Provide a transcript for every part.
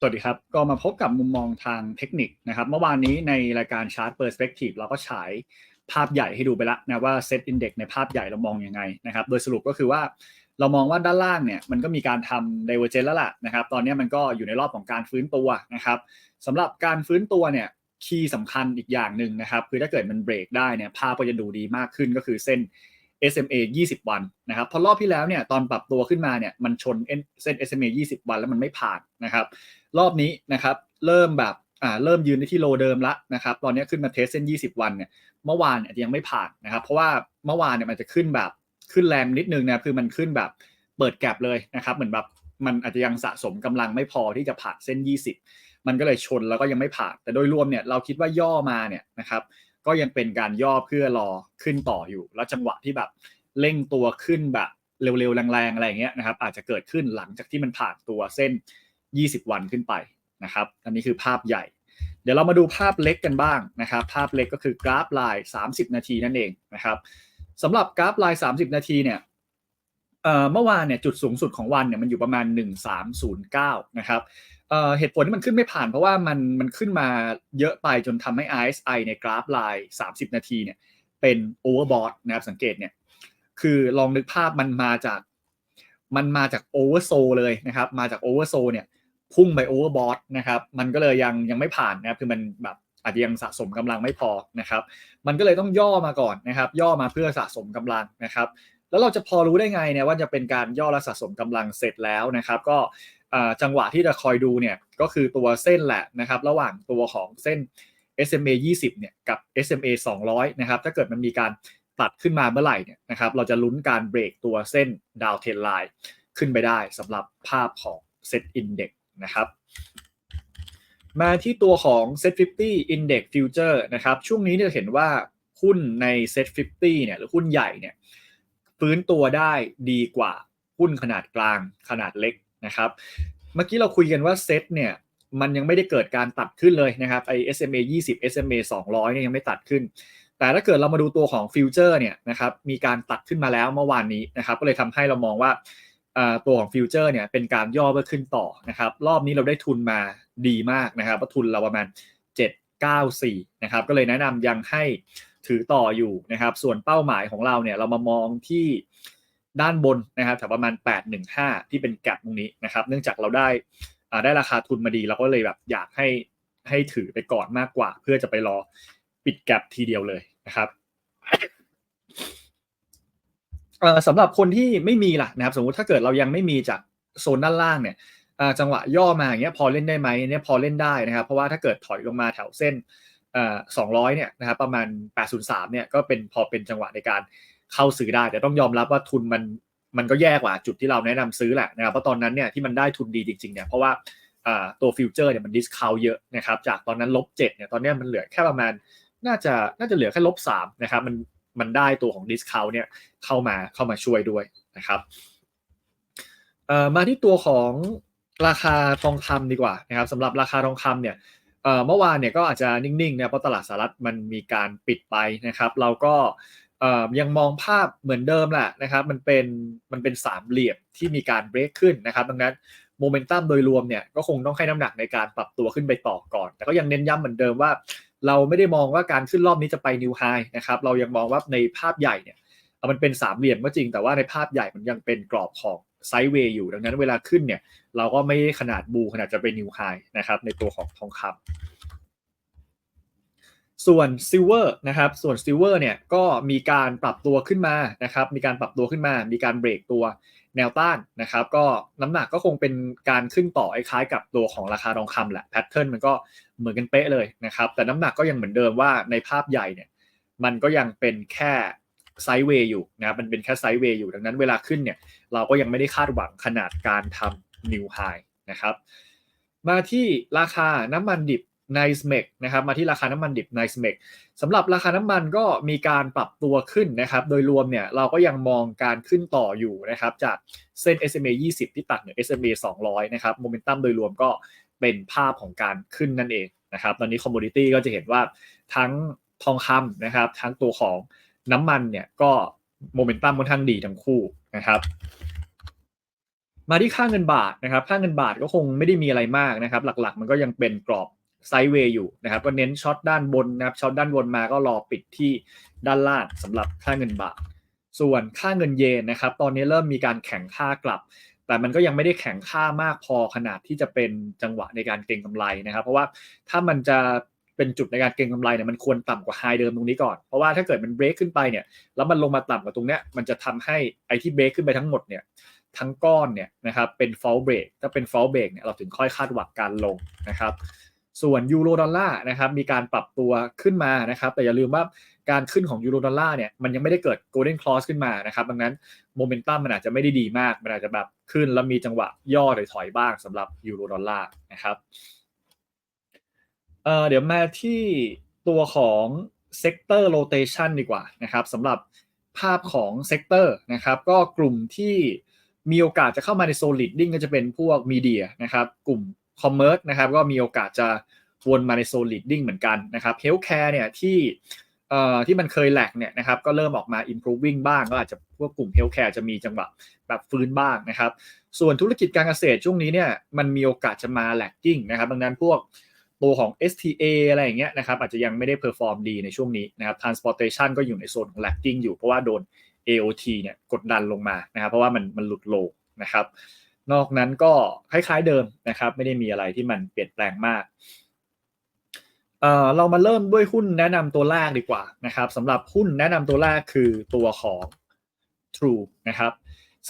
สวัสดีครับ ก็มาพบกับมุมมองทางเทคนิคนะครับ เมื่อวานนี้ในรายการ Chart Perspective เราก็ฉายภาพใหญ่ให้ดูไปแล้วนะว่า Set Index ในภาพใหญ่เรามองยังไงนะครับ โดยสรุปก็คือว่าเรามองว่าด้านล่างเนี่ยมันก็มีการทำ Divergence แล้วล่ะนะครับ ตอนนี้มันก็อยู่ในรอบของการฟื้นตัวนะครับสำหรับการฟื้นตัวเนี่ยคีย์สำคัญอีกอย่างหนึ่งนะครับ คือถ้าเกิดมันเบรกได้เนี่ยภาพก็จะดูดีมากขึ้นก็คือเส้น SMA 20 วันนะครับพอรอบที่แล้วเนี่ยตอนปรับตัวขึ้นมาเนี่ยมันชนเส้น SMA 20 วันแล้วมันไม่ผ่านนะครับ รอบนี้นะครับเริ่มแบบอ่าเริ่มยืนที่โลเดิมละนะครับ ตอนนี้ขึ้นมาเทสเส้น 20 วันเนี่ยเมื่อวานอาจจะยังไม่ผ่านนะครับ เพราะว่าเมื่อวานเนี่ยมันจะขึ้นแบบขึ้นแรงนิดนึงนะคือมันขึ้นแบบเปิดแกลบเลยนะครับ เหมือนแบบมันอาจจะยังสะสมกำลังไม่พอที่จะผ่านเส้น 20 มันก็เลยชนแล้วก็ยังไม่ผ่านแต่โดยรวมเนี่ยเราคิดว่าย่อมาเนี่ยนะครับ ก็ยังเป็นการย่อเพื่อรอขึ้นต่ออยู่ แล้วจังหวะที่แบบเร่งตัวขึ้นแบบเร็วๆแรงๆอะไรเงี้ยนะครับ อาจจะเกิดขึ้นหลังจากที่มันผ่านตัวเส้น 20 วันขึ้นไปนะครับ อันนี้คือภาพใหญ่ เดี๋ยวเรามาดูภาพเล็กกันบ้างนะครับ ภาพเล็กก็คือกราฟลาย 30 นาทีนั่นเองนะครับสำหรับกราฟลาย 30 นาทีเนี่ยเมื่อวานเนี่ยจุดสูงสุดของวันเนี่ยมันอยู่ประมาณ 1309 นะครับ เหตุผลที่มันขึ้นไม่ผ่านเพราะว่ามันมันขึ้นมาเยอะไปจนทำให้ RSI ในกราฟลาย30 นาทีเนี่ยเป็นโอเวอร์บอทนะครับสังเกตเนี่ยคือลองนึกภาพมันมาจากมันมาจากโอเวอร์โซเลยนะครับ มาจากโอเวอร์โซเนี่ยพุ่งไปโอเวอร์บอทนะครับมันก็เลยยังยังไม่ผ่านนะครับคือมันแบบอาจจะยังสะสมกำลังไม่พอนะครับ มันก็เลยต้องย่อมาก่อนนะครับ ย่อมาเพื่อสะสมกำลังนะครับ แล้วเราจะพอรู้ได้ไงเนี่ยว่าจะเป็นการย่อและสะสมกำลังเสร็จแล้วนะครับ ก็ จังหวะที่จะคอยดูเนี่ยก็คือตัวเส้นแหละนะครับระหว่างตัวของเส้น SMA 20เนี่ยกับ SMA 200นะครับถ้าเกิดมันมีการตัดขึ้นมาเมื่อไหร่เนี่ยนะครับเราจะลุ้นการเบรกตัวเส้นดาวเทนไลน์ขึ้นไปได้สำหรับภาพของ Set Index นะครับมาที่ตัวของ Set 50 Index Future นะครับช่วงนี้จะเห็นว่าหุ้นใน Set 50เนี่ยหรือหุ้นใหญ่เนี่ยฟื้นตัวได้ดีกว่าหุ้นขนาดกลางขนาดเล็ก นะครับ เมื่อกี้เราคุยกันว่าเซตเนี่ยมันยังไม่ได้เกิดการตัดขึ้นเลยนะครับไอ SMA 20 SMA 200เนี่ยยังไม่ตัดขึ้น แต่ถ้าเกิดเรามาดูตัวของฟิวเจอร์เนี่ยนะครับมีการตัดขึ้นมาแล้วเมื่อวานนี้นะครับก็เลยทำให้เรามองว่าตัวของฟิวเจอร์เนี่ยเป็นการย่อเพื่อขึ้นต่อนะครับรอบนี้เราได้ทุนมาดีมากนะครับทุนเราประมาณ 794นะครับก็เลยแนะนำยังให้ถือต่ออยู่นะครับส่วนเป้าหมายของเราเนี่ยเรามามองที่ ด้านบนนะครับแถวประมาณ 815 ที่เป็นแกลบตรงนี้นะครับ เนื่องจากเราได้ได้ราคาทุนมาดีเราก็เลยแบบอยากให้ให้ถือไปก่อนมากกว่า เพื่อจะไปรอปิดแกลบทีเดียวเลยนะครับสำหรับคนที่ไม่มีล่ะนะครับ สมมุติถ้าเกิดเรายังไม่มีจากโซนด้านล่างเนี่ยจังหวะย่อมาอย่างเงี้ยพอเล่นได้ไหมเนี่ยพอเล่นได้นะครับ เพราะว่าถ้าเกิดถอยลงมาแถวเส้นสองร้อยเนี่ยนะครับประมาณ 803เนี่ยก็เป็นพอเป็นจังหวะในการ เข้าซื้อได้ แต่ต้องยอมรับว่าทุนมันมันก็แย่กว่าจุดที่เราแนะนำซื้อแหละนะครับเพราะตอนนั้นเนี่ยที่มันได้ทุนดีจริงๆเนี่ยเพราะว่าตัวฟิวเจอร์เนี่ยมันดิสคาวเยอะนะครับจากตอนนั้นลบเจ็ดเนี่ยตอนนี้มันเหลือแค่ประมาณน่าจะน่าจะเหลือแค่ลบสามนะครับมันมันได้ตัวของดิสคาวเนี่ยเข้ามาเข้ามาช่วยด้วยนะครับมาที่ตัวของราคาทองคำดีกว่านะครับสำหรับราคาทองคำเนี่ยเมื่อวานเนี่ยก็อาจจะนิ่งๆนะเพราะตลาดสหรัฐมันมีการปิดไปนะครับ เราก็ ยังมองภาพเหมือนเดิมแหละนะครับ มันเป็นมันเป็นสามเหลี่ยมที่มีการเบรกขึ้นนะครับ ดังนั้นโมเมนตัมโดยรวมเนี่ยก็คงต้องให้น้ำหนักในการปรับตัวขึ้นไปต่อก่อน แต่ก็ยังเน้นย้ำเหมือนเดิมว่า เราไม่ได้มองว่าการขึ้นรอบนี้จะไปนิวไฮนะครับ เรายังมองว่าในภาพใหญ่เนี่ยมันเป็นสามเหลี่ยมก็จริงแต่ว่าในภาพใหญ่มันยังเป็นกรอบของไซด์เวย์อยู่ดังนั้นเวลาขึ้นเนี่ยเราก็ไม่ขนาดบูขนาดจะเป็นนิวไฮนะครับในตัวของทองคำ ส่วนซิลเวอร์นะครับส่วนซิลเวอร์เนี่ยก็มีการปรับตัวขึ้นมานะครับมีการปรับตัวขึ้นมา มีการเบรกตัวแนวต้านนะครับก็น้ำหนักก็คงเป็นการขึ้นต่อคล้ายกับตัวของราคาทองคำแหละแพทเทิร์นมันก็เหมือนกันเป๊ะเลยนะครับแต่น้ำหนักก็ยังเหมือนเดิมว่าในภาพใหญ่เนี่ยมันก็ยังเป็นแค่ไซด์เวย์อยู่นะมันเป็นแค่ไซด์เวย์อยู่ดังนั้นเวลาขึ้นเนี่ยเราก็ยังไม่ได้คาดหวังขนาดการทำนิวไฮนะครับมาที่ราคาน้ำมันดิบ ไนส์เมกนะครับมาที่ราคาน้ำมันดิบไนส์เมกสำหรับราคาน้ำมันก็มีการปรับตัวขึ้นนะครับ โดยรวมเนี่ยเราก็ยังมองการขึ้นต่ออยู่นะครับ จากเส้น SMA 20 ที่ตัดเหนือ SMA 200 นะครับโมเมนตัมโดยรวมก็เป็นภาพของการขึ้นนั่นเองนะครับ ตอนนี้คอมมูนิตี้ก็จะเห็นว่าทั้งทองคำนะครับ ทั้งตัวของน้ำมันเนี่ยก็โมเมนตัมค่อนข้างดีทั้งคู่นะครับมาที่ค่าเงินบาทนะครับ ค่าเงินบาทก็คงไม่ได้มีอะไรมากนะครับ หลักๆ มันก็ยังเป็นกรอบ ไซด์เวย์อยู่นะครับ ก็เน้นช็อตด้านบนนะครับช็อตด้านบนมาก็รอปิดที่ด้านล่างสำหรับค่าเงินบาท ส่วนค่าเงินเยนนะครับ ตอนนี้เริ่มมีการแข่งค่ากลับ แต่มันก็ยังไม่ได้แข่งค่ามากพอขนาดที่จะเป็นจังหวะในการเก็งกำไรนะครับ เพราะว่าถ้ามันจะเป็นจุดในการเก็งกำไรเนี่ยมันควรต่ำกว่าไฮเดิมตรงนี้ก่อน เพราะว่าถ้าเกิดมันเบรกขึ้นไปเนี่ยแล้วมันลงมาต่ำกว่าตรงเนี้ยมันจะทำให้ไอที่เบรกขึ้นไปทั้งหมดเนี่ยทั้งก้อนเนี่ยนะครับเป็น fall break ถ้าเป็น fall break เนี่ยเราถึงค่อยคาดหวังการลงนะครับ ส่วนยูโรดอลลาร์นะครับมีการปรับตัวขึ้นมานะครับแต่อย่าลืมว่าการขึ้นของยูโรดอลลาร์เนี่ยมันยังไม่ได้เกิด golden cross ขึ้นมานะครับดังนั้นโมเมนตัมมันอาจจะไม่ได้ดีมาก มันอาจจะแบบขึ้นแล้วมีจังหวะย่อถอถอยบ้างสำหรับยูโรดอลลาร์นะครับเเดี๋ยวมาที่ตัวของ sector rotation ดีกว่านะครับสำหรับภาพของ sector นะครับก็กลุ่มที่มีโอกาสจะเข้ามาใน solid ดิ้งก็จะเป็นพวกมีเดียนะครับกลุ่ม commerce นะครับก็มีโอกาสจะวนมาใน solid ดิ้งเหมือนกันนะครับ healthcare เนี่ยที่เอ่อที่มันเคยแหลกเนี่ยนะครับก็เริ่มออกมา improving บ้างก็อาจจะพวกกลุ่ม healthcare จะมีจังหวะแบบฟื้นบ้างนะครับ ส่วนธุรกิจการเกษตรช่วงนี้เนี่ยมันมีโอกาสจะมา lagging นะครับดังนั้นพวกตัวของ STA อะไรอย่างเงี้ยนะครับอาจจะยังไม่ได้ perform ดีในช่วงนี้นะครับ transportation ก็อยู่ในโซนของ lagging อยู่เพราะว่าโดน AOT เนี่ยกดดันลงมานะครับเพราะว่ามันมันหลุดโลนะครับ นอกนั้นก็คล้ายๆเดิมนะครับ ไม่ได้มีอะไรที่มันเปลี่ยนแปลงมากเเรามาเริ่มด้วยหุ้นแนะนำตัวแรกดีกว่านะครับสำหรับหุ้นแนะนำตัวแรกคือตัวของ True นะครับ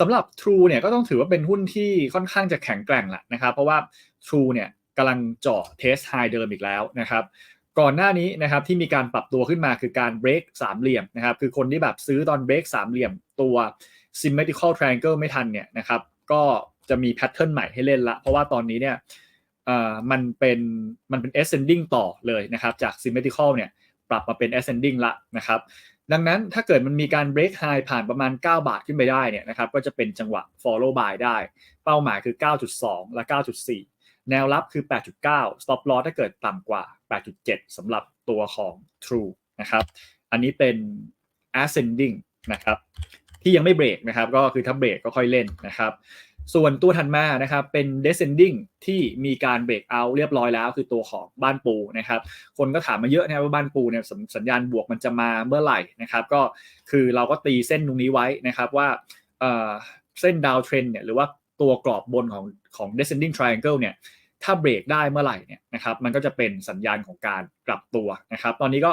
สำหรับ True เนี่ยก็ต้องถือว่าเป็นหุ้นที่ค่อนข้างจะแข็งแกร่งแหละนะครับ เพราะว่า True เนี่ยกำลังเจาะเทสไฮเดิมอีกแล้วนะครับก่อนหน้านี้นะครับที่มีการปรับตัวขึ้นมาคือการเบรกสามเหลี่ยมนะครับคือคนที่แบบซื้อตอนเบรกสามเหลี่ยมตัว symmetrical triangle ไม่ทันเนี่ยนะครับก็ จะมีแพทเทิร์นใหม่ให้เล่นละ เพราะว่าตอนนี้เนี่ยมันเป็นมันเป็น ascending ต่อเลยนะครับ จาก symmetrical เนี่ยปรับมาเป็น ascending ละนะครับ ดังนั้นถ้าเกิดมันมีการ break high ผ่านประมาณ 9 บาทขึ้นไปได้เนี่ยนะครับก็จะเป็นจังหวะ follow buy ได้ เป้าหมายคือ 9.2 และ 9.4 แนวรับคือ 8.9 stop loss ถ้าเกิดต่ำกว่า 8.7สำหรับตัวของ True นะครับ อันนี้เป็น ascending นะครับที่ยังไม่เบรกนะครับก็คือถ้าเบรกก็ค่อยเล่นนะครับ ส่วนตัวถัดมานะครับเป็น descending ที่มีการเบรกเอาเรียบร้อยแล้วคือตัวของบ้านปูนะครับคนก็ถามมาเยอะนะครับว่าบ้านปูเนี่ยสัญญาณบวกมันจะมาเมื่อไหร่นะครับก็คือเราก็ตีเส้นตรงนี้ไว้นะครับว่าเส้นดาวเทรนเนี่ยหรือว่าตัวกรอบบนของของ descending triangle เนี่ยถ้าเบรกได้เมื่อไหร่เนี่ยนะครับมันก็จะเป็นสัญญาณของการกลับตัวนะครับตอนนี้ก็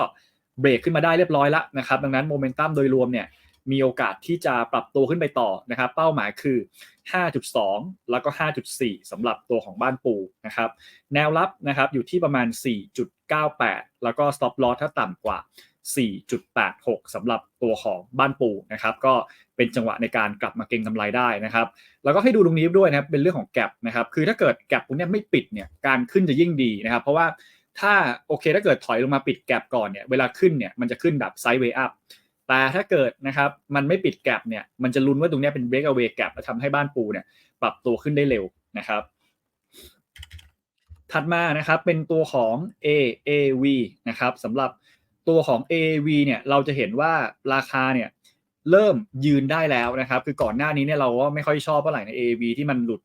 เบรกขึ้นมาได้เรียบร้อยแล้วนะครับดังนั้นโมเมนตัมโดยรวมเนี่ย มีโอกาสที่จะปรับตัวขึ้นไปต่อนะครับ เป้าหมายคือ 5.2 แล้วก็ 5.4สำหรับตัวของบ้านปูนะครับ แนวรับนะครับอยู่ที่ประมาณ 4.98 แล้วก็ stop loss ถ้าต่ำกว่า 4.86สำหรับตัวของบ้านปูนะครับ ก็เป็นจังหวะในการกลับมาเก็งกำไรได้นะครับ แล้วก็ให้ดูตรงนี้ด้วยนะครับ เป็นเรื่องของแกลบนะครับ คือถ้าเกิดแกลบตรงนี้ไม่ปิดเนี่ยการขึ้นจะยิ่งดีนะครับ เพราะว่าถ้าโอเคถ้าเกิดถอยลงมาปิดแกลบก่อนเนี่ยเวลาขึ้นเนี่ยมันจะขึ้นแบบไซด์เวย์อัพ แต่ถ้าเกิดนะครับมันไม่ปิดแกลบเนี่ยมันจะลุ้นว่าตรงนี้เป็น break away gap และทำให้บ้านปูเนี่ยปรับตัวขึ้นได้เร็วนะครับ ถัดมานะครับเป็นตัวของ AAV นะครับสำหรับตัวของ AAV เนี่ยเราจะเห็นว่าราคาเนี่ยเริ่มยืนได้แล้วนะครับ คือก่อนหน้านี้เนี่ยเราก็ไม่ค่อยชอบเท่าไหร่ใน AAV ที่มันหลุด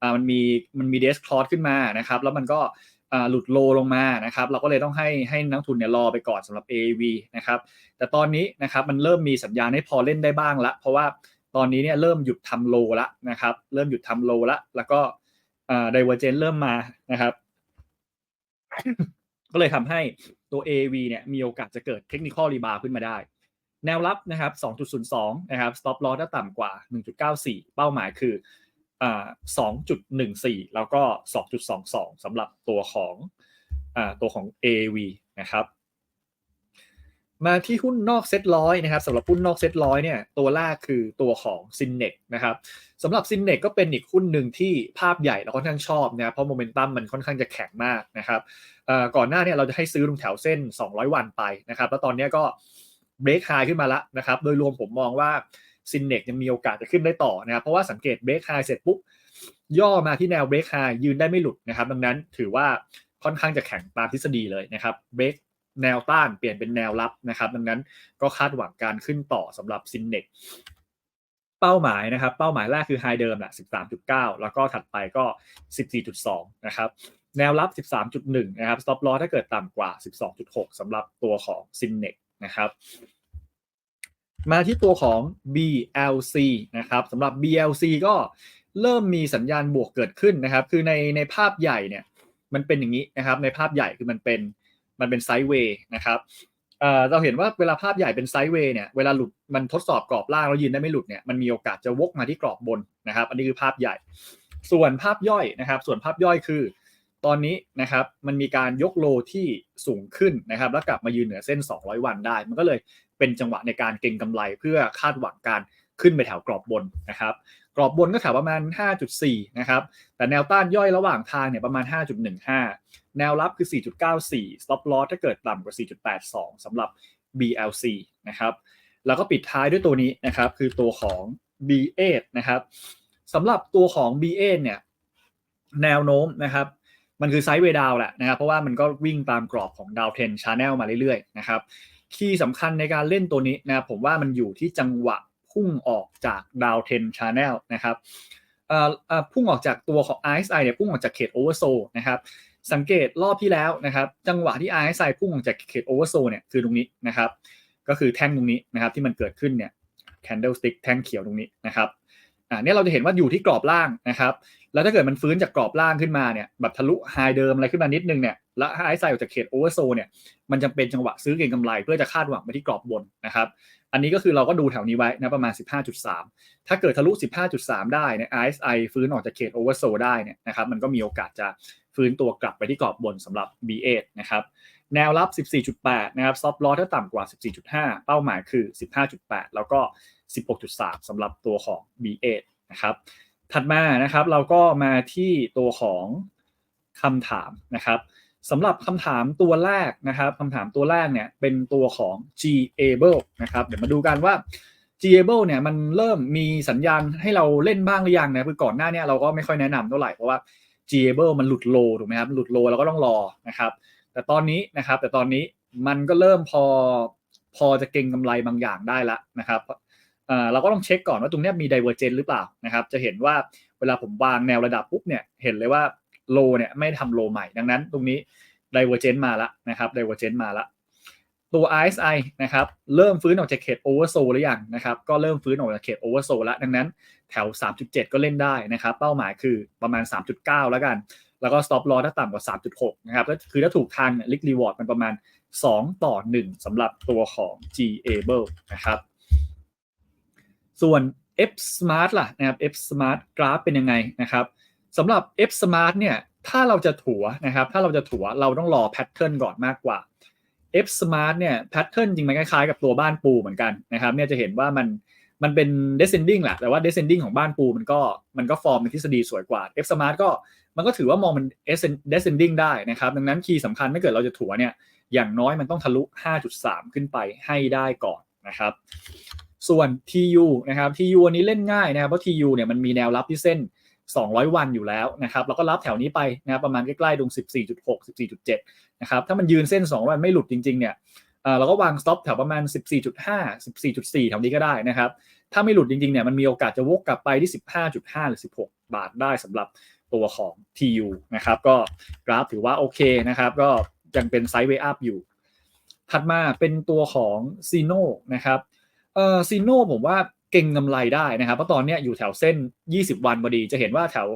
อ่ามันมีมันมีเดสคลอสขึ้นมานะครับ แล้วมันก็ หลุดโลลงมานะครับ เราก็เลยต้องให้ให้นักทุนเนี่ยรอไปก่อนสำหรับ AAV นะครับ แต่ตอนนี้นะครับมันเริ่มมีสัญญาณให้พอเล่นได้บ้างละ เพราะว่าตอนนี้เนี่ยเริ่มหยุดทำโลละนะครับ เริ่มหยุดทำโลละ แล้วก็ไดเวอร์เจนเริ่มมานะครับ ก็เลยทำให้ตัว AV เนี่ยมีโอกาสจะเกิดเทคนิคอลรีบาวขึ้นมาได้ แนวรับนะครับ 2.02 นะครับ stop loss ถ้าต่ำกว่า 1.94 เป้าหมายคือ 2.14 แล้วก็ 2.22สำหรับตัวของอตัวของ AV นะครับมาที่หุ้นนอกเซ็ตร้อยนะครับสำหรับหุ้นนอกเซ็ตร้อยเนี่ยตัวแรกคือตัวของซินเนกนะครับสำหรับซินเนกก็เป็นอีกหุ้นหนึ่งที่ภาพใหญ่เราค่อนข้างชอบนะเพราะโมเมนตัมมันค่อนข้างจะแข็งมากนะครับก่อนหน้าเนี่ยเราจะให้ซื้อลงแถวเส้น 200 วันไปนะครับแล้วตอนนี้ก็เบรกไฮขึ้นมาแล้วนะครับโดยรวมผมมองว่า ซินเนกยังมีโอกาสจะขึ้นได้ต่อนะครับเพราะว่าสังเกตเบรกไฮเสร็จปุ๊บย่อมาที่แนวเบรกไฮยืนได้ไม่หลุดนะครับ ดังนั้นถือว่าค่อนข้างจะแข็งตามทฤษฎีเลยนะครับเบรกแนวต้านเปลี่ยนเป็นแนวรับนะครับ ดังนั้นก็คาดหวังการขึ้นต่อสำหรับซินเนกเป้าหมายนะครับ เป้าหมายแรกคือไฮเดิมแหละ 13.9 แล้วก็ถัดไปก็ 14.2 นะครับ แนวรับ 13.1 นะครับ stop loss ถ้าเกิดต่ำกว่า 12.6 สำหรับตัวของ s i n n e x นะครับ มาที่ตัวของ BLC นะครับสำหรับ BLC ก็เริ่มมีสัญญาณบวกเกิดขึ้นนะครับ คือในในภาพใหญ่เนี่ยมันเป็นอย่างนี้นะครับ ในภาพใหญ่คือมันเป็นมันเป็นไซด์เวย์นะครับเอ่อเราเห็นว่าเวลาภาพใหญ่เป็นไซด์เวย์เนี่ยเวลาหลุดมันทดสอบกรอบล่างแล้วยืนได้ไม่หลุดเนี่ยมันมีโอกาสจะวกมาที่กรอบบนนะครับ อันนี้คือภาพใหญ่ ส่วนภาพย่อยนะครับ ส่วนภาพย่อยคือ ตอนนี้นะครับมันมีการยกโลที่สูงขึ้นนะครับ แล้วกลับมายืนเหนือเส้น 200 วันได้ มันก็เลยเป็นจังหวะในการเก็งกำไรเพื่อคาดหวังการขึ้นไปแถวกรอบบนนะครับกรอบบนก็แถวประมาณ 5.4 นะครับ แต่แนวต้านย่อยระหว่างทางเนี่ยประมาณ 5.15 แนวรับคือ 4.94 stop loss ถ้าเกิดต่ำกว่า 4.82สำหรับ BLC นะครับ แล้วก็ปิดท้ายด้วยตัวนี้นะครับ คือตัวของ B8 นะครับสำหรับตัวของ B8 เนี่ย แนวโน้มนะครับ มันคือไซด์เวดาวแหละนะครับ เพราะว่ามันก็วิ่งตามกรอบของดาวเทนชาแนลมาเรื่อยๆนะครับคีย์สำคัญในการเล่นตัวนี้นะผมว่ามันอยู่ที่จังหวะพุ่งออกจากดาวเทนชาแนลนะครับพุ่งออกจากตัวของ RSI เนี่ยพุ่งออกจากเขตโอเวอร์โซนะครับสังเกตรอบที่แล้วนะครับ จังหวะที่ RSI พุ่งออกจากเขตโอเวอร์โซเนี่ยคือตรงนี้นะครับ ก็คือแท่งตรงนี้นะครับที่มันเกิดขึ้นเนี่ย candlestick แท่งเขียวตรงนี้นะครับ อ่าเนี่ยเราจะเห็นว่าอยู่ที่กรอบล่างนะครับ แล้วถ้าเกิดมันฟื้นจากกรอบล่างขึ้นมาเนี่ยแบบทะลุไฮเดิมอะไรขึ้นมานิดนึงเนี่ยแล้วไฮไซด์ออกจากเขตโอเวอร์โซเนี่ยมันจำเป็นจังหวะซื้อเก็งกำไร เพื่อจะคาดหวังไปที่กรอบบนนะครับ อันนี้ก็คือเราก็ดูแถวนี้ไว้นะประมาณ 15.3 ถ้าเกิดทะลุ 15.3 ได้เนี่ย RSI ฟื้นออกจากเขตโอเวอร์โซได้เนี่ยนะครับมันก็มีโอกาสจะฟื้นตัวกลับไปที่กรอบบนสำหรับ B8 นะครับแนวรับ 14.8 นะครับ ซอฟต์ลอถ้าต่ำกว่า 14.5 เป้าหมายคือ 15.8 แล้วก็ 16.3สำหรับตัวของ B8 นะครับถัดมานะครับเราก็มาที่ตัวของคำถามนะครับสำหรับคำถามตัวแรกนะครับคำถามตัวแรกเนี่ยเป็นตัวของ G-able นะครับเดี๋ยวมาดูกันว่า G-able เนี่ยมันเริ่มมีสัญญาณให้เราเล่นบ้างหรือยังนะคือก่อนหน้านี้เราก็ไม่ค่อยแนะนำเท่าไหร่เพราะว่า G-able มันหลุดโลถูกไหมครับหลุดโลเราก็ต้องรอนะครับ แต่ตอนนี้นะครับแต่ตอนนี้มันก็เริ่มพอพอจะเก็งกำไรบางอย่างได้ละนะครับ เราก็ต้องเช็คก่อนว่าตรงนี้มี divergence หรือเปล่านะครับ จะเห็นว่าเวลาผมวางแนวระดับปุ๊บเนี่ยเห็นเลยว่าโลเนี่ยไม่ทำโลใหม่ ดังนั้นตรงนี้ divergence มาแล้วนะครับ divergence มาแล้วตัว RSI นะครับเริ่มฟื้นออกจากเขต oversold หรือยังนะครับก็เริ่มฟื้นออกจากเขต oversold แล้วดังนั้นแถว 3.7 ก็เล่นได้นะครับเป้าหมายคือประมาณ 3.9 แล้วกัน แล้วก็ stop loss ถ้าต่ำกว่า 3.6 นะครับก็คือถ้าถูกทางเนี่ย risk reward มันประมาณ 2 ต่อ 1สำหรับตัวของ G-able นะครับ ส่วน F Smart ล่ะนะครับ F Smart กราฟเป็นยังไงนะครับสำหรับ F Smart เนี่ยถ้าเราจะถัวนะครับถ้าเราจะถัวเราต้องรอแพทเทิร์นก่อนมากกว่า F Smart เนี่ยแพทเทิร์นจริงมันคล้ายๆกับตัวบ้านปูเหมือนกันนะครับเนี่ยจะเห็นว่ามันมันเป็น descending แหละแต่ว่า descending ของบ้านปูมันก็มันก็ฟอร์มในทฤษฎีสวยกว่า F Smart ก็มันก็ถือว่ามองมัน descending ได้นะครับ ดังนั้นคีย์สำคัญถ้าเกิดเราจะถัวเนี่ยอย่างน้อยมันต้องทะลุ 5.3 ขึ้นไปให้ได้ก่อนนะครับ ส่วน TU นะครับ TU อันนี้เล่นง่ายนะครับเพราะ TU เนี่ยมันมีแนวรับที่เส้น 200 วันอยู่แล้วนะครับแล้วก็รับแถวนี้ไปนะครับประมาณใกล้ๆตรง 14.6 14.7 นะครับถ้ามันยืนเส้น 2 วันไม่หลุดจริงๆเนี่ยเราก็วาง stop แถวประมาณ 14.5 14.4 แถวนี้ก็ได้นะครับ ถ้าไม่หลุดจริงๆ เนี่ยมันมีโอกาสจะวกกลับไปที่ 15.5 หรือ 16 บาทได้สำหรับตัวของ TU นะครับ ก็กราฟถือว่าโอเคนะครับ ก็ยังเป็นไซด์เวอัพอยู่ ถัดมาเป็นตัวของ c i n o นะครับ เอ่อ c i n o ผมว่าเก่งกำไรได้นะครับเพราะตอนนี้อยู่แถวเส้น 20 วันพอดี จะเห็นว่าแถว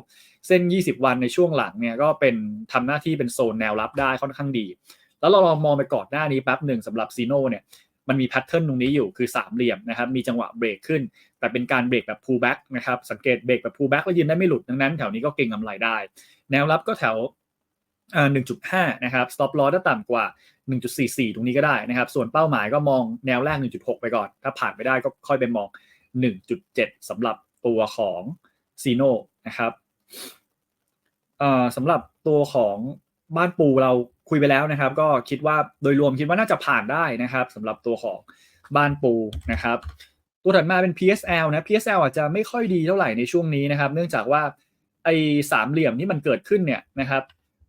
เส้น 20 วันในช่วงหลังเนี่ยก็เป็นทำหน้าที่เป็นโซนแนวรับได้ค่อนข้างดี แล้วเราลองมองไปก่อนหน้านี้แป๊บหนึ่งสำหรับซีโนเนี่ยมันมีแพทเทิร์นตรงนี้อยู่คือสามเหลี่ยมนะครับมีจังหวะเบรกขึ้น แต่เป็นการเบรกแบบ pull back นะครับสังเกตเบรกแบบ pull back แล้วยืนได้ไม่หลุดดังนั้นแถวนี้ก็เก่งกำไรได้ แนวรับก็แถว หนึ่งจุดห้านะครับ stop loss ถ้าต่ำกว่า 1.44 ตรงนี้ก็ได้นะครับ ส่วนเป้าหมายก็มองแนวแรก 1.6 ไปก่อน ถ้าผ่านไม่ได้ก็ค่อยไปมอง 1.7สำหรับตัวของซีโนนะครับสำหรับตัวของบ้านปูเราคุยไปแล้วนะครับ ก็คิดว่าโดยรวมคิดว่าน่าจะผ่านได้นะครับสำหรับตัวของบ้านปูนะครับ ตัวถัดมาเป็น PSL นะ PSL อาจจะไม่ค่อยดีเท่าไหร่ในช่วงนี้นะครับ เนื่องจากว่าไอ้สามเหลี่ยมที่มันเกิดขึ้นเนี่ยนะครับ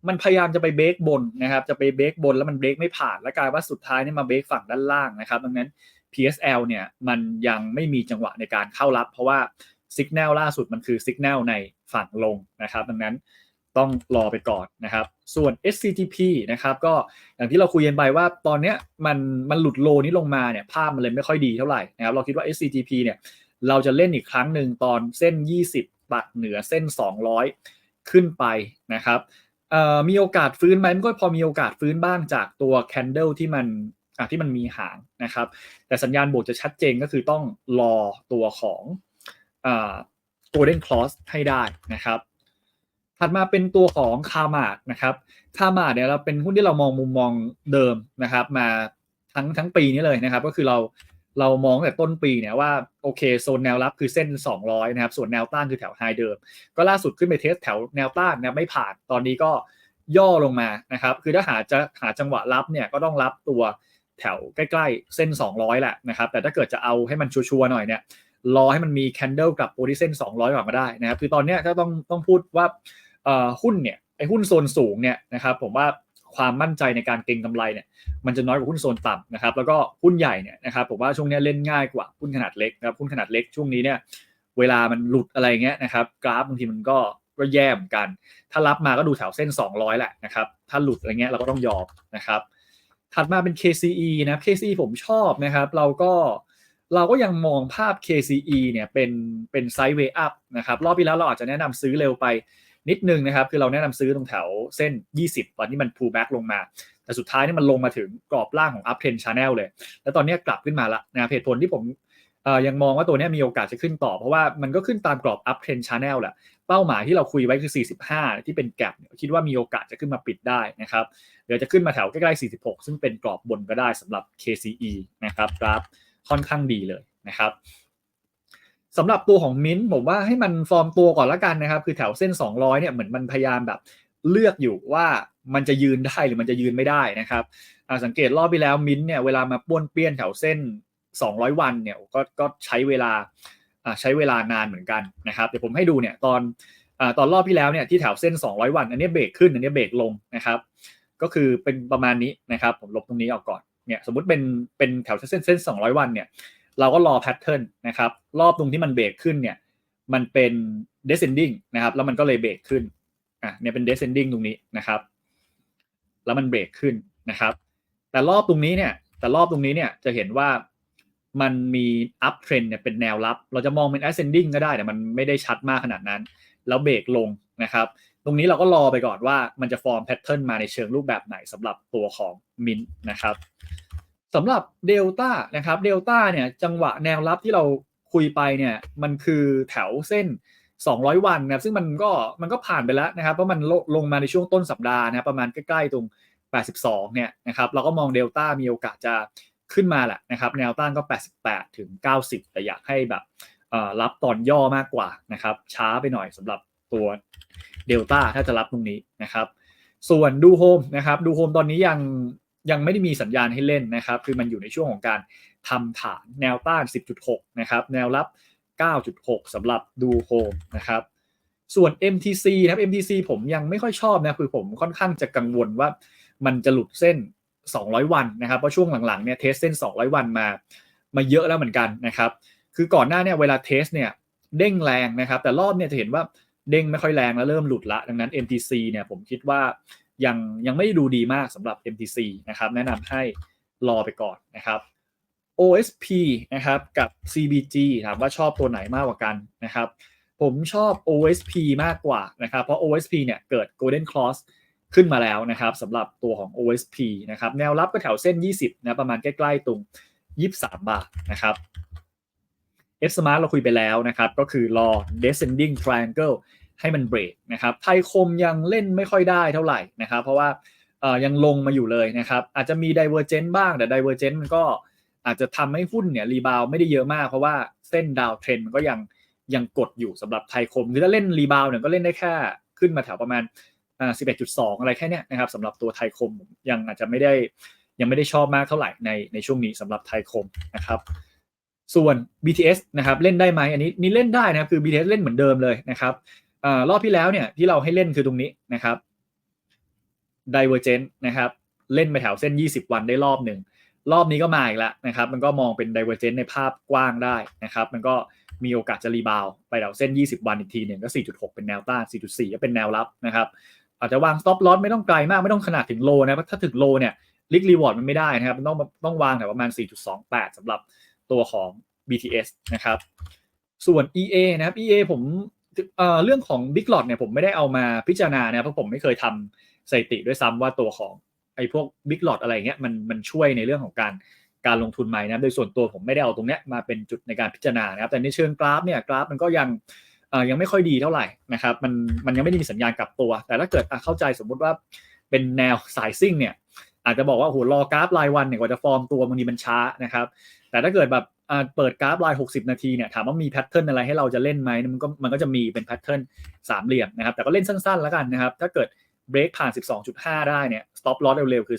มันพยายามจะไปเบรกบนนะครับ จะไปเบรกบนแล้วมันเบรกไม่ผ่าน แล้วกลายว่าสุดท้ายนี่มาเบรกฝั่งด้านล่างนะครับ ดังนั้น PSL เนี่ยมันยังไม่มีจังหวะในการเข้ารับ เพราะว่าสัญญาณล่าสุดมันคือสัญญาณในฝั่งลงนะครับ ดังนั้นต้องรอไปก่อนนะครับ ส่วน SCTP นะครับ ก็อย่างที่เราคุยกันไปว่าตอนเนี้ยมันมันหลุดโลนี้ลงมาเนี่ยภาพมันเลยไม่ค่อยดีเท่าไหร่นะครับ เราคิดว่า SCTP เนี่ยเราจะเล่นอีกครั้งหนึ่งตอนเส้น 20ปัดเหนือเส้น 200 ขึ้นไปนะครับ มีโอกาสฟื้นไหมมันก็พอมีโอกาสฟื้นบ้างจากตัวแคนเดลที่มันที่มันมีหางนะครับ แต่สัญญาณบวกจะชัดเจนก็คือต้องรอตัวของโกลเด้นคลอสให้ได้นะครับ ถัดมาเป็นตัวของคามาดนะครับคามาดเนี่ยเราเป็นหุ้นที่เรามองมุมมองเดิมนะครับ มาทั้งทั้งปีนี้เลยนะครับ ก็คือเรา เรามองแต่ต้นปีเนี่ยว่าโอเคโซนแนวรับคือเส้น 200 นะครับ ส่วนแนวต้านคือแถวไฮเดิม ก็ล่าสุดขึ้นไปเทสแถวแนวต้านนะไม่ผ่านตอนนี้ก็ย่อลงมานะครับ คือถ้าหาจะหาจังหวะรับเนี่ยก็ต้องรับตัวแถวใกล้ๆ เส้น 200 แหละนะครับ แต่ถ้าเกิดจะเอาให้มันชัวร์ๆหน่อยเนี่ยรอให้มันมีแคนเดลกับโอดิเส้น 200 ก่อนก็ได้นะครับ คือตอนนี้ถ้าต้องต้องพูดว่าหุ้นเนี่ยไอ้หุ้นโซนสูงเนี่ยนะครับผมว่า ความมั่นใจในการเก็งกำไรเนี่ยมันจะน้อยกว่าหุ้นโซนต่ำนะครับแล้วก็หุ้นใหญ่เนี่ยนะครับผมว่าช่วงนี้เล่นง่ายกว่าหุ้นขนาดเล็กนะครับหุ้นขนาดเล็กช่วงนี้เนี่ยเวลามันหลุดอะไรเงี้ยนะครับกราฟบางทีมันก็ก็แย่เหมือนกัน ถ้ารับมาก็ดูแถวเส้น 200 แหละนะครับถ้าหลุดอะไรเงี้ยเราก็ต้องยอมนะครับถัดมาเป็น KCE นะ KCE ผมชอบนะครับ เราก็เราก็ยังมองภาพ KCE เนี่ยเป็นเป็นไซด์เวย์อัพนะครับรอบที่แล้วเราอาจจะแนะนำซื้อเร็วไป นิดนึงนะครับ คือเราแนะนำซื้อตรงแถวเส้น 20 ตอนนี้มัน pull back ลงมา แต่สุดท้ายนี่มันลงมาถึงกรอบล่างของ up trend channel เลย แล้วตอนนี้กลับขึ้นมาละนะเหตุผลที่ผมยังมองว่าตัวนี้มีโอกาสจะขึ้นต่อ เพราะว่ามันก็ขึ้นตามกรอบ up trend channel แหละ เป้าหมายที่เราคุยไว้คือ 45 ที่เป็นแกลบคิดว่ามีโอกาสจะขึ้นมาปิดได้นะครับเดี๋ยวจะขึ้นมาแถวใกล้ๆ 46 ซึ่งเป็นกรอบบนก็ได้สำหรับ KCE นะครับกราฟค่อนข้างดีเลยนะครับ สำหรับตัวของมิ้นผมว่าให้มันฟอร์มตัวก่อนละกันนะครับ คือแถวเส้น 200เนี่ยเหมือนมันพยายามแบบเลือกอยู่ว่ามันจะยืนได้หรือมันจะยืนไม่ได้นะครับสังเกตรอบไปแล้วมิ้นเนี่ยเวลามาป้วนเปี้ยนแถวเส้น 200 วันเนี่ยก็ก็ใช้เวลาใช้เวลานานเหมือนกันนะครับเดี๋ยวผมให้ดูเนี่ยตอนตอนรอบที่แล้วเนี่ยที่แถวเส้น 200 วัน อันนี้เบรกขึ้นอันนี้เบรกลงนะครับ ก็คือเป็นประมาณนี้นะครับ ผมลบตรงนี้ออกก่อนเนี่ยสมมติเป็นเป็นแถวเส้นเส้น 200 วันเนี่ย เราก็รอแพทเทิร์นนะครับรอบตรงที่มันเบรกขึ้นเนี่ยมันเป็น descending นะครับ แล้วมันก็เลยเบรกขึ้นอะเนี่ยเป็น descending ตรงนี้นะครับ แล้วมันเบรกขึ้นนะครับ แต่รอบตรงนี้เนี่ยแต่รอบตรงนี้เนี่ยจะเห็นว่ามันมี up trend เนี่ยเป็นแนวรับ เราจะมองเป็น ascending ก็ได้แต่มันไม่ได้ชัดมากขนาดนั้น แล้วเบรกลงนะครับ ตรงนี้เราก็รอไปก่อนว่ามันจะฟอร์มแพทเทิร์นมาในเชิงรูปแบบไหนสำหรับตัวของมินนะครับ สำหรับเดลต้านะครับเดลต้าเนี่ยจังหวะแนวรับที่เราคุยไปเนี่ยมันคือแถวเส้น 200 วันนะซึ่งมันก็มันก็ผ่านไปแล้วนะครับเพราะมันลงมาในช่วงต้นสัปดาห์นะประมาณใกล้ๆตรง 82 เนี่ยนะครับเราก็มองเดลต้ามีโอกาสจะขึ้นมาแหละนะครับแนวต้านก็ 88 ถึง 90 แต่อยากให้แบบรับตอนย่อมากกว่านะครับช้าไปหน่อยสำหรับตัวเดลต้าถ้าจะรับตรงนี้นะครับส่วนดูโฮมนะครับดูโฮมตอนนี้ยัง ยังไม่ได้มีสัญญาณให้เล่นนะครับ คือมันอยู่ในช่วงของการทำฐานแนวต้าน 10.6 นะครับ แนวรับ 9.6สำหรับดูโฮมนะครับ ส่วน MTC นะครับ MTC ผมยังไม่ค่อยชอบนะคือผมค่อนข้างจะกังวลว่ามันจะหลุดเส้น 200 วันนะครับ เพราะช่วงหลังๆเนี่ยเทสเส้น 200 วันมา มาเยอะแล้วเหมือนกันนะครับ คือก่อนหน้าเนี่ยเวลาเทสเนี่ยเด้งแรงนะครับ แต่รอบเนี่ยจะเห็นว่าเด้งไม่ค่อยแรงแล้วเริ่มหลุดละ ดังนั้น MTC เนี่ยผมคิดว่า ยังยังไม่ด้ดูดีมากสำหรับ MTC นะครับแนะนำให้รอไปก่อนนะครับ OSP นะครับกับ CBG ถามว่าชอบตัวไหนมากกว่ากันนะครับ ผมชอบ OSP มากกว่านะครับ เพราะ OSP เนี่ยเกิด Golden Cross ขึ้นมาแล้วนะครับสำหรับตัวของ OSP นะครับแนวรับก็แถวเส้น 20นะประมาณใกล้ๆตรง 23 บาทนะครับ F Smart เราคุยไปแล้วนะครับ ก็คือรอ descending triangle ให้มันเบรกนะครับไทยคมยังเล่นไม่ค่อยได้เท่าไหร่นะครับเพราะว่ายังลงมาอยู่เลยนะครับอาจจะมี divergent บ้างแต่ divergent มันก็อาจจะทำให้หุ้นเนี่ยรีบาวไม่ได้เยอะมาก เพราะว่าเส้นดาวเทรนมันก็ยังยังกดอยู่สำหรับไทยคมคือถ้าเล่นรีบาวเนี่ยก็เล่นได้แค่ขึ้นมาแถวประมาณอ่า11.2 อะไรแค่นี้นะครับสำหรับตัวไทยคมยังอาจจะไม่ได้ยังไม่ได้ชอบมากเท่าไหร่ในในช่วงนี้สำหรับไทยคมนะครับส่วน BTS นะครับเล่นได้ไหมอันนี้นี่เล่นได้นะครับคือ BTS เล่นเหมือนเดิมเลยนะครับ รอบที่แล้วเนี่ยที่เราให้เล่นคือตรงนี้นะครับ Divergent นะครับ เล่นไปแถวเส้น 20 วันได้รอบหนึ่งรอบนี้ก็มาอีกแล้วนะครับ มันก็มองเป็น divergent ในภาพกว้างได้นะครับ มันก็มีโอกาสจะรีบาวไปแถวเส้น 20 วันอีกทีหนึ่งก็ 4.6 เป็นแนวต้าน 4.4 ก็เป็นแนวรับนะครับ อาจจะวาง stop loss ไม่ต้องไกลมากไม่ต้องขนาดถึงโลนะเพราะถ้าถึงโลเนี่ยลิกรีวอร์ดมันไม่ได้นะครับ มันต้องต้องวางแถวประมาณ 4.28สำหรับตัวของ BTS นะครับ ส่วน EA นะครับ EA ผม เรื่องของ Big Lot เนี่ยผมไม่ได้เอามาพิจารณานะเพราะผมไม่เคยทำสถิติด้วยซ้ำว่าตัวของไอ้พวก Big Lot อะไรเงี้ยมันมันช่วยในเรื่องของการการลงทุนไหมนะโดยส่วนตัวผมไม่ได้เอาตรงเนี้ยมาเป็นจุดในการพิจารณานะครับแต่ในเชิงกราฟเนี่ยกราฟมันก็ยังอ่อยังไม่ค่อยดีเท่าไหร่นะครับมันมันยังไม่ได้มีสัญญาณกลับตัว แต่ถ้าเกิดเข้าใจสมมุติว่าเป็นแนวสายซิ่งเนี่ยอาจจะบอกว่าโหรอกราฟรายวันเนี่ยกว่าจะฟอร์มตัวบางทีมันช้านะครับแต่ถ้าเกิดแบบ เปิดกราฟราย 60 นาทีเนี่ยถามว่ามีแพทเทิร์นอะไรให้เราจะเล่นไหมมันก็มันก็จะมีเป็นแพทเทิร์นสามเหลี่ยมนะครับ แต่ก็เล่นสั้นๆแล้วกันนะครับ ถ้าเกิดเบรกผ่าน 12.5 ได้เนี่ย stop loss เร็วๆคือ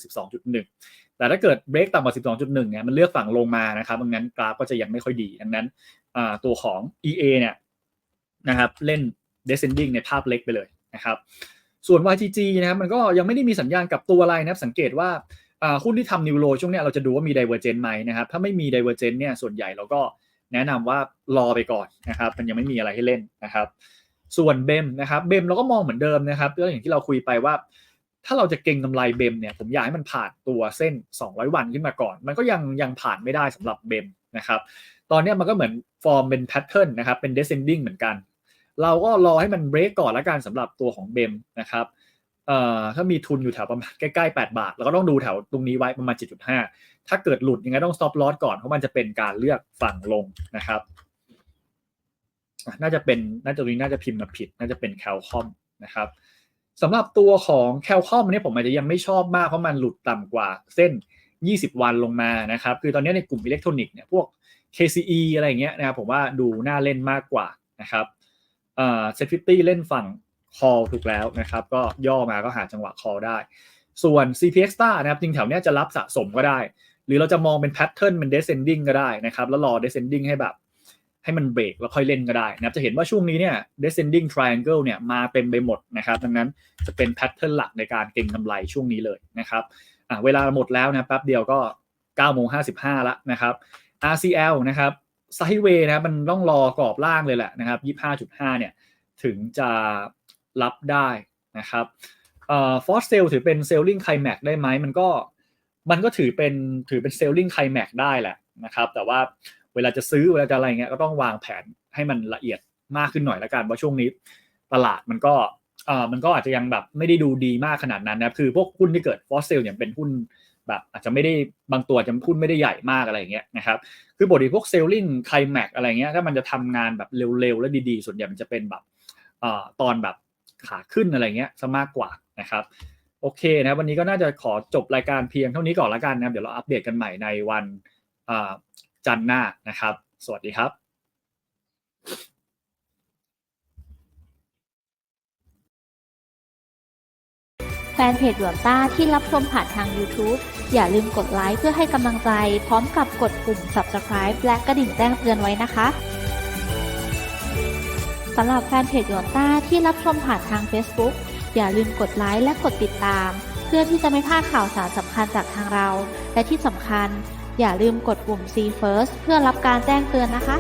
12.1 แต่ถ้าเกิดเบรกต่ำกว่า 12.1 เนี่ยมันเลือกฝั่งลงมานะครับดังนั้นกราฟก็จะยังไม่ค่อยดีดังนั้นตัวของ EA เนี่ยนะครับเล่น descending ในภาพเล็กไปเลยนะครับส่วน YGG นะครับมันก็ยังไม่ได้มีสัญญาณกับตัวอะไรนะครับสังเกตว่า หุ้นที่ทำนิวโรช่วงเนี้ยเราจะดูว่ามี divergent ไหมนะครับ ถ้าไม่มี divergent เนี่ยส่วนใหญ่เราก็แนะนำว่ารอไปก่อนนะครับ มันยังไม่มีอะไรให้เล่นนะครับ ส่วนเบมนะครับเบมเราก็มองเหมือนเดิมนะครับก็อย่างที่เราคุยไปว่า ถ้าเราจะเก็งกำไรเบมเนี่ยผมอยากให้มันผ่านตัวเส้น 200 วันขึ้นมาก่อน มันก็ยังยังผ่านไม่ได้สำหรับเบมนะครับตอนเนี้ยมันก็เหมือนฟอร์มเป็นแพทเทิร์นนะครับเป็น descending เหมือนกัน เราก็รอให้มันเบรกก่อนละกันสำหรับตัวของเบมนะครับ เอ่อถ้ามีทุนอยู่แถวประมาณใกล้ๆ 8 บาทเราก็ต้องดูแถวตรงนี้ไว้ประมาณ 7.5 ถ้าเกิดหลุดยังไงต้อง stop loss ก่อน เพราะมันจะเป็นการเลือกฝั่งลงนะครับ น่าจะเป็นน่าจะตรงนี้น่าจะพิมพ์มาผิด น่าจะเป็นแคลคอมนะครับสำหรับตัวของแคลคอมเนี่ยผมอาจจะยังไม่ชอบมาก เพราะมันหลุดต่ำกว่าเส้น 20 วันลงมานะครับ คือตอนนี้ในกลุ่มอิเล็กทรอนิกส์เนี่ยพวก KCE อะไรอย่างเงี้ยนะครับผมว่าดูน่าเล่นมากกว่านะครับเอ่อเซฟิตี้เล่นฝั่ง call ถูกแล้วนะครับ ก็ย่อมาก็หาจังหวะ call ได้ ส่วน CPX star นะครับจริงแถวเนี้ยจะรับสะสมก็ได้ หรือเราจะมองเป็น pattern เป็น descending ก็ได้นะครับ แล้วรอ descending ให้แบบให้มันเบรกแล้วค่อยเล่นก็ได้นะครับ จะเห็นว่าช่วงนี้เนี่ย descending triangle เนี่ยมาเต็มไปหมดนะครับ ดังนั้นจะเป็น pattern หลักในการเก็งกำไรช่วงนี้เลยนะครับเวลาหมดแล้วนะแป๊บเดียวก็9โมง55แล้วนะครับ RCL นะครับไซด์เวย์นะมันต้องรอกรอบล่างเลยแหละนะครับ 25.5 เนี่ย ถึงจะ รับได้นะครับเอ่อฟอสเซลถือเป็นเซลลิงไคลแม็กได้ไหมมันก็มันก็ถือเป็นถือเป็นเซลลิงไคลแม็กได้แหละนะครับ แต่ว่าเวลาจะซื้อเวลาจะอะไรเงี้ยก็ต้องวางแผนให้มันละเอียดมากขึ้นหน่อยละกันว่าช่วงนี้ตลาดมันก็เออมันก็อาจจะยังแบบไม่ได้ดูดีมากขนาดนั้นนะครับคือพวกหุ้นที่เกิดฟอสเซลเนี่ยเป็นหุ้นแบบอาจจะไม่ได้บางตัวจะหุ้นไม่ได้ใหญ่มากอะไรเงี้ยนะครับ คือบทที่พวกเซลลิงไคลแม็กอะไรเงี้ยถ้ามันจะทำงานแบบเร็วๆ และดีๆ ส่วนใหญ่มันจะเป็นแบบเอ่อตอนแบบ ขาขึ้นอะไรเงี้ยซะมากกว่านะครับโอเคนะวันนี้ก็น่าจะขอจบรายการเพียงเท่านี้ก่อนละกันนะเดี๋ยวเราอัปเดตกันใหม่ในวันจันทร์หน้านะครับ สวัสดีครับแฟนเพจหลวงต้าที่รับชมผ่านทาง YouTube อย่าลืมกดไลค์เพื่อให้กำลังใจ พร้อมกับกดปุ่ม Subscribe และกระดิ่งแจ้งเตือนไว้นะคะ สำหรับแฟนเพจโยต้าที่รับชมผ่านทาง Facebook อย่าลืมกดไลค์และกดติดตาม เพื่อที่จะไม่พลาดข่าวสารสำคัญจากทางเรา และที่สำคัญ อย่าลืมกดปุ่ม See First เพื่อรับการแจ้งเตือนนะคะ